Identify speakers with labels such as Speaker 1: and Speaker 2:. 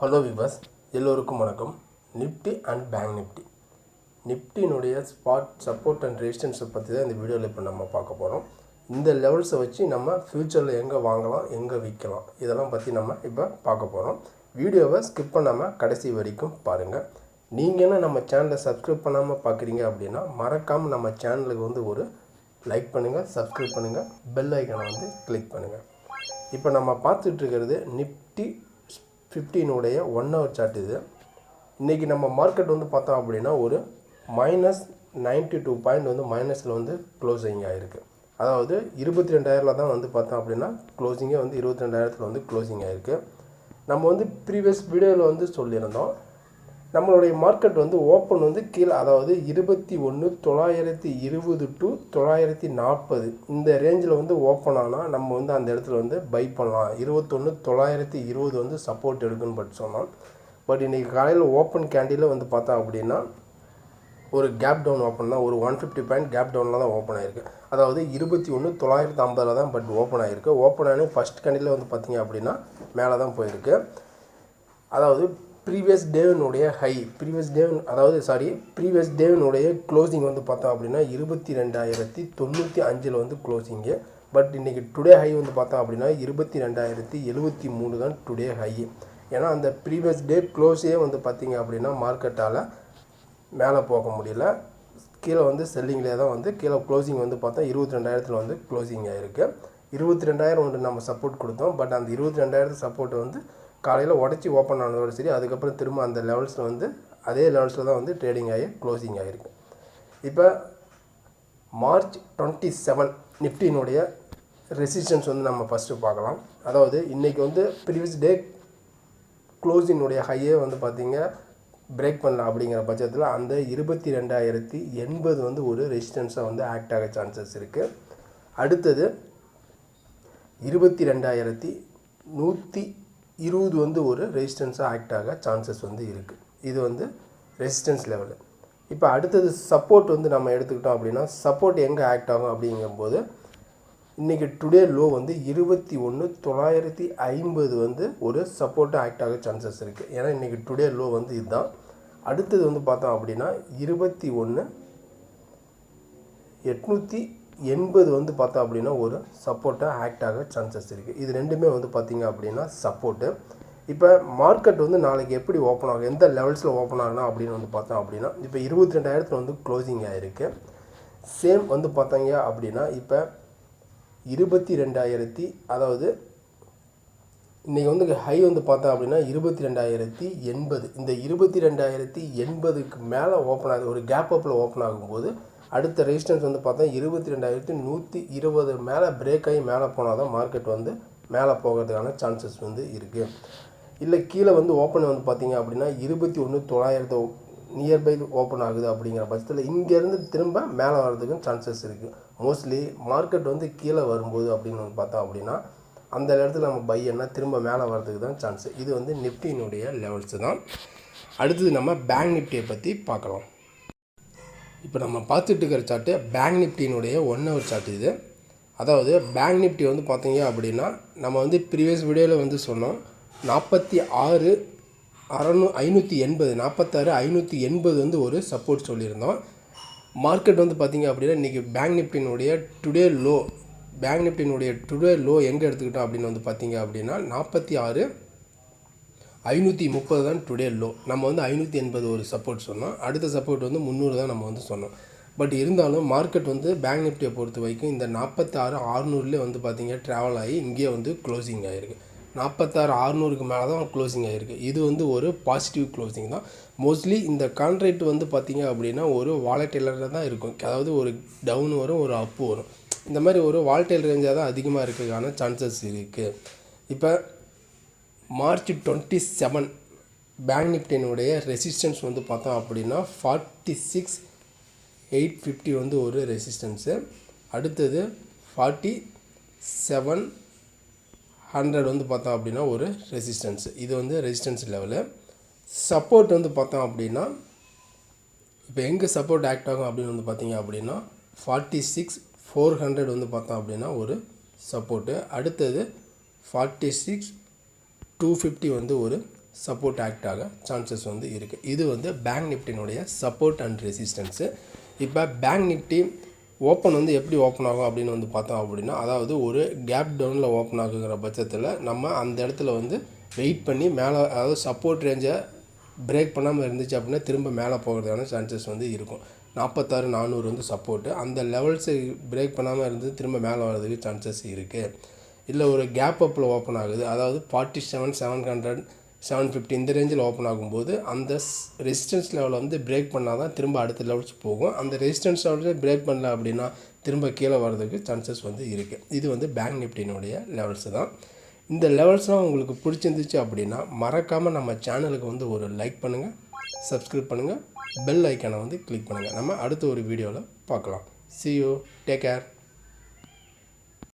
Speaker 1: Hello விவாஸ் எல்லோருக்கும் வணக்கம். Nifty and bank Nifty நிஃப்டினுடைய ஸ்பாட் சப்போர்ட் அண்ட் ரெசிஸ்டன்ஸை பற்றி தான் இந்த வீடியோவில் இப்போ நம்ம பார்க்க போகிறோம் இந்த லெவல்ஸை வச்சு நம்ம ஃப்யூச்சரில் எங்கே வாங்கலாம் எங்கே விற்கலாம் இதெல்லாம் பற்றி நம்ம இப்போ பார்க்க போகிறோம் வீடியோவை ஸ்கிப் பண்ணாமல் கடைசி வரைக்கும் பாருங்கள் நீங்கள் என்ன நம்ம சேனலை சப்ஸ்கிரைப் பண்ணாமல் பார்க்குறீங்க அப்படின்னா மறக்காமல் நம்ம சேனலுக்கு வந்து ஒரு லைக் பண்ணுங்கள் சப்ஸ்கிரைப் பண்ணுங்கள் பெல் ஐக்கனை வந்து கிளிக் பண்ணுங்கள் இப்போ நம்ம பார்த்துட்ருக்கிறது நிஃப்டி ஃபிஃப்டீனுடைய ஒன் ஹவர் சார்ட் இது. இன்றைக்கி நம்ம மார்க்கெட் வந்து பார்த்தோம் அப்படின்னா ஒரு மைனஸ் நைன்ட்டி டூ பாயிண்ட் வந்து மைனஸில் வந்து க்ளோசிங் ஆகிருக்கு அதாவது இருபத்தி ரெண்டாயிரத்தில் தான் வந்து பார்த்தோம் அப்படின்னா க்ளோசிங்கே வந்து இருபத்தி ரெண்டாயிரத்தில் வந்து க்ளோசிங் ஆகிருக்கு நம்ம வந்து ப்ரீவியஸ் வீடியோவில் வந்து சொல்லியிருந்தோம். நம்மளுடைய மார்க்கெட் வந்து ஓப்பன் வந்து கீழே அதாவது இருபத்தி ஒன்று தொள்ளாயிரத்தி இருபது டு தொள்ளாயிரத்தி நாற்பது. இந்த ரேஞ்சில் வந்து ஓப்பன் ஆனால் நம்ம வந்து அந்த இடத்துல வந்து பை பண்ணலாம். இருபத்தொன்று தொள்ளாயிரத்தி இருபது வந்து சப்போர்ட் எடுக்குன்னு பட் சொன்னோம் பட் இன்றைக்கி காலையில் ஓப்பன் கேண்டியில் வந்து பார்த்தோம் அப்படின்னா ஒரு கேப் டவுன் ஓப்பன் தான். ஒரு ஒன் ஃபிஃப்டி பாயிண்ட் கேப் டவுனில் தான் ஓப்பன் ஆயிருக்கு. அதாவது இருபத்தி ஒன்று தொள்ளாயிரத்தி ஐம்பதில் தான் பட் ஓப்பன் ஆகிருக்கு ஓப்பன் ஆனே ஃபஸ்ட் கேண்டில் வந்து பார்த்தீங்க அப்படின்னா மேலே தான் போயிருக்கு. அதாவது ப்ரீவியஸ் டேவினுடைய ஹை ப்ரீவியஸ் டேவன் அதாவது சாரி ப்ரீவியஸ் டேவினுடைய க்ளோசிங் வந்து பார்த்தோம் அப்படின்னா இருபத்தி ரெண்டாயிரத்தி தொண்ணூற்றி அஞ்சில் வந்து க்ளோசிங்கு பட் இன்றைக்கி டுடே ஹை வந்து பார்த்தோம் அப்படின்னா இருபத்தி ரெண்டாயிரத்தி எழுபத்தி மூணு தான் டுடே ஹை ஏன்னா அந்த ப்ரீவியஸ் டே க்ளோஸே வந்து பார்த்தீங்க அப்படின்னா மார்க்கெட்டால் மேலே போக முடியல. கீழே வந்து செல்லிங்லேயே தான் வந்து கீழே க்ளோசிங் வந்து பார்த்தா இருபத்தி ரெண்டாயிரத்தில் வந்து க்ளோசிங் ஆகிருக்கு இருபத்தி ரெண்டாயிரம் ஒன்று நம்ம சப்போர்ட் கொடுத்தோம். பட் அந்த இருபத்தி ரெண்டாயிரத்து சப்போர்ட் வந்து காலையில் உடச்சி ஓப்பன் ஆனதோடு சரி அதுக்கப்புறம் திரும்ப அந்த லெவல்ஸில் வந்து அதே லெவல்ஸில் தான் வந்து ட்ரேடிங் ஆகி க்ளோசிங் ஆகிருக்கு. இப்போ மார்ச் டுவெண்ட்டி செவன் நிஃப்டினுடைய ரெசிஸ்டன்ஸ் வந்து நம்ம ஃபஸ்ட்டு பார்க்கலாம். அதாவது இன்றைக்கி வந்து ப்ரீவியஸ் டே க்ளோசினுடைய ஹையே வந்து பார்த்திங்க பிரேக் பண்ணல அப்படிங்கிற பட்சத்தில் அந்த இருபத்தி ரெண்டாயிரத்தி எண்பது வந்து ஒரு ரெசிஸ்டன்ஸாக வந்து ஆக்ட் ஆக சான்சஸ் இருக்குது அடுத்தது இருபத்தி ரெண்டாயிரத்தி நூற்றி இருபது வந்து ஒரு ரெசிஸ்டன்ஸாக ஆக்ட் ஆக சான்சஸ் வந்து இருக்குது இது வந்து ரெசிஸ்டன்ஸ் லெவலு இப்போ அடுத்தது சப்போர்ட் வந்து நம்ம எடுத்துக்கிட்டோம் அப்படின்னா சப்போர்ட் எங்கே ஆக்ட் ஆகும் அப்படிங்கும்போது இன்றைக்கி டுடே லோ வந்து இருபத்தி ஒன்று தொள்ளாயிரத்தி ஐம்பது வந்து ஒரு சப்போர்ட்டாக ஆக்ட் ஆக சான்சஸ் இருக்குது ஏன்னா இன்றைக்கி டுடே லோ வந்து இதுதான். அடுத்தது வந்து பார்த்தோம் அப்படின்னா இருபத்தி ஒன்று எட்நூற்றி எண்பது வந்து பார்த்தோம் அப்படின்னா ஒரு சப்போர்ட்டாக ஆக்ட் ஆக சான்சஸ் இருக்குது இது ரெண்டுமே வந்து பார்த்திங்க அப்படின்னா சப்போர்ட்டு இப்போ மார்க்கெட் வந்து நாளைக்கு எப்படி ஓப்பன் ஆகும் எந்த லெவல்ஸில் ஓப்பன் ஆகணும் அப்படின்னு வந்து பார்த்தோம் அப்படின்னா இப்போ இருபத்தி ரெண்டாயிரத்தில் வந்து க்ளோசிங் ஆகிருக்கு சேம் வந்து பார்த்தாங்க அப்படின்னா இப்போ இருபத்தி ரெண்டாயிரத்தி அதாவது இன்றைக்கி வந்து ஹை வந்து பார்த்தோம் அப்படின்னா இருபத்தி ரெண்டாயிரத்தி எண்பது. இந்த இருபத்தி ரெண்டாயிரத்தி எண்பதுக்கு மேலே ஓப்பன் ஆகுது ஒரு கேப் அப்பில் ஓப்பன் ஆகும்போது அடுத்த ரெசிஸ்டன்ஸ் வந்து பார்த்தா இருபத்தி ரெண்டாயிரத்தி நூற்றி இருபது மேலே பிரேக் ஆகி மேலே போனால் தான் மார்க்கெட் வந்து மேலே போகிறதுக்கான சான்சஸ் வந்து இருக்குது இல்லை கீழே வந்து ஓப்பன் வந்து பார்த்தீங்க அப்படின்னா இருபத்தி ஒன்று தொள்ளாயிரத்து நியர்பை ஓப்பன் ஆகுது அப்படிங்கிற பட்சத்தில் இங்கேருந்து திரும்ப மேலே வர்றதுக்கும் சான்சஸ் இருக்குது மோஸ்ட்லி மார்க்கெட் வந்து கீழே வரும்போது அப்படின்னு வந்து பார்த்தோம் அப்படின்னா அந்த இடத்துல நம்ம பை என்ன திரும்ப மேலே வர்றதுக்கு தான் சான்ஸ் இது வந்து நிஃப்டியினுடைய லெவல்ஸு தான். அடுத்தது நம்ம பேங்க் நிஃப்டியை பற்றி பார்க்கலாம். இப்போ நம்ம பார்த்துட்டு இருக்கிற சார்ட்டு பேங்க் நிஃப்டியினுடைய ஒன் ஹவர் சார்ட் இது. அதாவது பேங்க் நிஃப்டி வந்து பார்த்தீங்க அப்படின்னா நம்ம வந்து ப்ரீவியஸ் வீடியோவில் வந்து சொன்னோம் நாற்பத்தி ஆறு அறநூ ஐநூற்றி எண்பது நாற்பத்தாறு ஐநூற்றி எண்பது வந்து ஒரு சப்போர்ட் சொல்லியிருந்தோம். மார்க்கெட் வந்து பார்த்திங்க அப்படின்னா இன்றைக்கி பேங்க் நிஃப்டினுடைய டுடே லோ பேங்க் நிஃப்டினுடைய டுடே லோ எங்கே எடுத்துக்கிட்டோம் அப்படின்னு வந்து பார்த்திங்க அப்படின்னா நாற்பத்தி ஆறு ஐநூற்றி முப்பது தான் டுடே லோ நம்ம வந்து ஐநூற்றி எண்பது ஒரு சப்போர்ட் சொன்னோம். அடுத்த சப்போர்ட் வந்து முந்நூறு தான் நம்ம வந்து சொன்னோம். பட் இருந்தாலும் மார்க்கெட் வந்து பேங்க் நிஃப்டியை பொறுத்த வரைக்கும் இந்த நாற்பத்தாறு ஆறுநூறுலேயே வந்து பார்த்திங்க ட்ராவல் ஆகி இங்கேயே வந்து க்ளோசிங் ஆகிருக்கு நாற்பத்தாறு ஆறுநூறுக்கு மேலே தான் க்ளோசிங் ஆகிருக்கு இது வந்து ஒரு பாசிட்டிவ் க்ளோசிங் தான். மோஸ்ட்லி இந்த கான்ட்ராக்ட் வந்து பார்த்திங்க அப்படின்னா ஒரு வாலட்டைலரில் தான் இருக்கும். அதாவது ஒரு டவுன் வரும் ஒரு அப்பு வரும். இந்த மாதிரி ஒரு வால்டைல் ரேஞ்சாக தான் அதிகமாக இருக்கிறதுக்கான சான்சஸ் இருக்குது இப்போ மார்ச் டுவெண்ட்டி செவன் பேங்க் நிஃப்டினுடைய ரெசிஸ்டன்ஸ் வந்து பார்த்தோம் அப்படின்னா ஃபார்ட்டி சிக்ஸ் எயிட் ஃபிஃப்டி வந்து ஒரு ரெசிஸ்டன்ஸு. அடுத்தது ஃபார்ட்டி செவன் ஹண்ட்ரட் வந்து பார்த்தோம் அப்படின்னா ஒரு ரெசிஸ்டன்ஸ். இது வந்து ரெசிஸ்டன்ஸ் லெவலு. சப்போர்ட் வந்து பார்த்தோம் அப்படின்னா இப்போ எங்கே சப்போர்ட் ஆக்ட் ஆகும் அப்படின்னு வந்து பார்த்தீங்க அப்படின்னா ஃபார்ட்டி சிக்ஸ் ஃபோர் ஹண்ட்ரட் வந்து பார்த்தோம் அப்படின்னா ஒரு சப்போர்ட்டு. அடுத்தது ஃபார்ட்டி சிக்ஸ் டூ ஃபிஃப்டி வந்து ஒரு சப்போர்ட் ஆக்ட் ஆக சான்சஸ் வந்து இருக்குது இது வந்து பேங்க் நிஃப்டினுடைய சப்போர்ட் அண்ட் ரெசிஸ்டன்ஸு இப்போ பேங்க் நிஃப்டி ஓப்பன் வந்து எப்படி ஓப்பன் ஆகும் அப்படின்னு வந்து பார்த்தோம் அப்படின்னா அதாவது ஒரு கேப் டவுனில் ஓப்பன் ஆகுங்கிற பட்சத்தில் நம்ம அந்த இடத்துல வந்து வெயிட் பண்ணி மேலே அதாவது சப்போர்ட் ரேஞ்சை பிரேக் பண்ணாமல் இருந்துச்சு அப்படின்னா திரும்ப மேலே போகிறதுக்கான சான்சஸ் வந்து இருக்கும். நாற்பத்தாறு நானூறு வந்து சப்போர்ட்டு அந்த லெவல்ஸை பிரேக் பண்ணாமல் இருந்து திரும்ப மேலே வர்றதுக்கு சான்சஸ் இருக்குது இல்லை ஒரு கேப் அப்பில் ஓப்பன் ஆகுது. அதாவது forty seven seven hundred seven fifty இந்த ரேஞ்சில் ஓப்பன் ஆகும்போது அந்த ரெசிஸ்டன்ஸ் லெவலை வந்து பிரேக் பண்ணால் தான் திரும்ப அடுத்த லெவல்ஸ் போகும். அந்த ரெசிஸ்டன்ஸ் லெவலில் பிரேக் பண்ணல அப்படின்னா திரும்ப கீழே வர்றதுக்கு சான்சஸ் வந்து இருக்குது இது வந்து பேங்க் நிஃப்டினுடைய லெவல்ஸ் தான். இந்த லெவல்ஸ்லாம் உங்களுக்கு பிடிச்சிருந்துச்சு அப்படின்னா மறக்காமல் நம்ம சேனலுக்கு வந்து ஒரு லைக் பண்ணுங்கள் சப்ஸ்கிரைப் பண்ணுங்கள் பெல் ஐக்கானை வந்து கிளிக் பண்ணுங்கள் நம்ம அடுத்த ஒரு வீடியோவில் பார்க்கலாம். C you take care